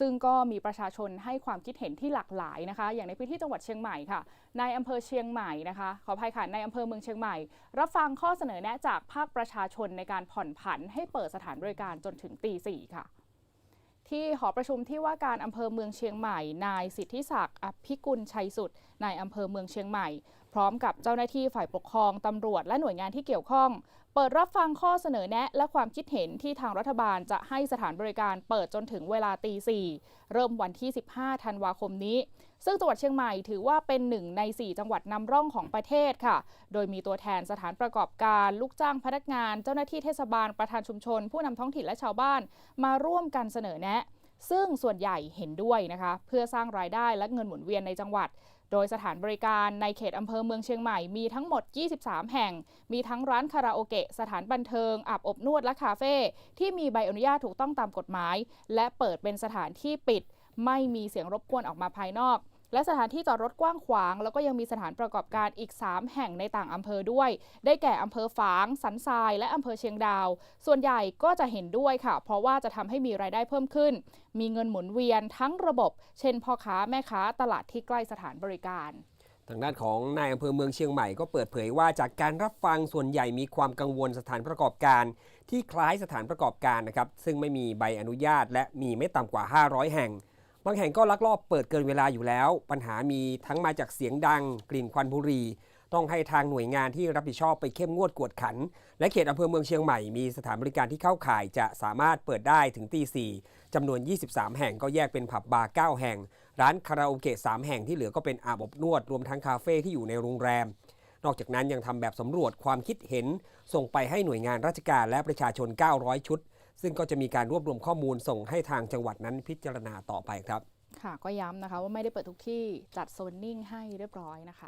ซึ่งก็มีประชาชนให้ความคิดเห็นที่หลากหลายนะคะ อย่างในพื้นที่จังหวัดเชียงใหม่ค่ะในายอำเภอเชียงใหม่นะคะขออภัยค่ะในอำเภอเมืองเชียงใหม่ รับฟังข้อเสนอแนะจากภาคประชาชนในการผ่อนผันให้เปิดสถานบริการจนถึงตีสี่ค่ะ ที่หอประชุมที่ว่าการอำเภอเมืองเชียงใหม่ นายสิทธิศักดิ์อภิกุลชัยสุดนายอำเภอเมืองเชียงใหม่พร้อมกับเจ้าหน้าที่ฝ่ายปกครองตำรวจและหน่วยงานที่เกี่ยวข้อง เปิดรับฟังข้อเสนอแนะและความคิดเห็นที่ทางรัฐบาลจะให้สถานบริการเปิดจนถึงเวลาตีสี่เริ่มวันที่ 15 ธันวาคมนี้ ซึ่งจังหวัดเชียงใหม่ถือว่าเป็นหนึ่งใน 4 จังหวัดนำร่องของประเทศค่ะ โดยมีตัวแทนสถานประกอบการ ลูกจ้างพนักงาน เจ้าหน้าที่เทศบาลประธานชุมชน ผู้นำท้องถิ่นและชาวบ้าน มาร่วมกันเสนอแนะ ซึ่งส่วนใหญ่เห็นด้วยนะคะ เพื่อสร้างรายได้และเงินหมุนเวียนในจังหวัด โดยสถานบริการในเขตอำเภอเมืองเชียงใหม่มีทั้งหมด 23 แห่ง มีทั้งร้านคาราโอเกะ สถานบันเทิงอาบอบนวดและคาเฟ่ที่มีใบอนุญาตถูกต้องตามกฎหมาย และเปิดเป็นสถานที่ปิด ไม่มีเสียงรบกวนออกมาภายนอก และสถานที่จอดรถกว้างขวาง แล้วก็ยังมีสถานประกอบการอีก 3 แห่งในต่างอำเภอด้วย ได้แก่อำเภอฝาง สันทราย และอำเภอเชียงดาว ส่วนใหญ่ก็จะเห็นด้วยค่ะ เพราะว่าจะทำให้มีรายได้เพิ่มขึ้น มีเงินหมุนเวียนทั้งระบบ เช่นพ่อค้าแม่ค้าตลาดที่ใกล้สถานบริการทางด้านของนายอำเภอเมืองเชียงใหม่ก็เปิดเผยว่าจากการรับฟังส่วนใหญ่มีความกังวลสถานประกอบการ ที่คล้ายสถานประกอบการนะครับซึ่งไม่มีใบอนุญาต และมีไม่ต่ำกว่า 500 แห่ง บางแห่งก็ลักลอบเปิดเกินเวลาอยู่แล้ว ปัญหามีทั้งมาจากเสียงดัง กลิ่นควันบุหรี่ต้องให้ทางหน่วยงานที่รับผิดชอบไปเข้มงวดกวดขัน และเขตอำเภอเมืองเชียงใหม่มีสถานบริการที่เข้าข่ายจะสามารถเปิดได้ถึงตีสี่จำนวน 23 แห่งก็แยกเป็นผับบาร์9แห่ง ร้านคาราโอเกะ3แห่งที่เหลือก็เป็นอาบอบนวด รวมทั้งคาเฟ่ที่อยู่ในโรงแรม นอกจากนั้นยังทำแบบสำรวจความคิดเห็น ส่งไปให้หน่วยงานราชการและประชาชน 900 ชุด ซึ่งก็จะมีการรวบรวมข้อมูลส่งให้ทางจังหวัดนั้นพิจารณาต่อไปครับ ค่ะก็ย้ำนะคะว่าไม่ได้เปิดทุกที่จัดโซนนิ่งให้เรียบร้อยนะคะ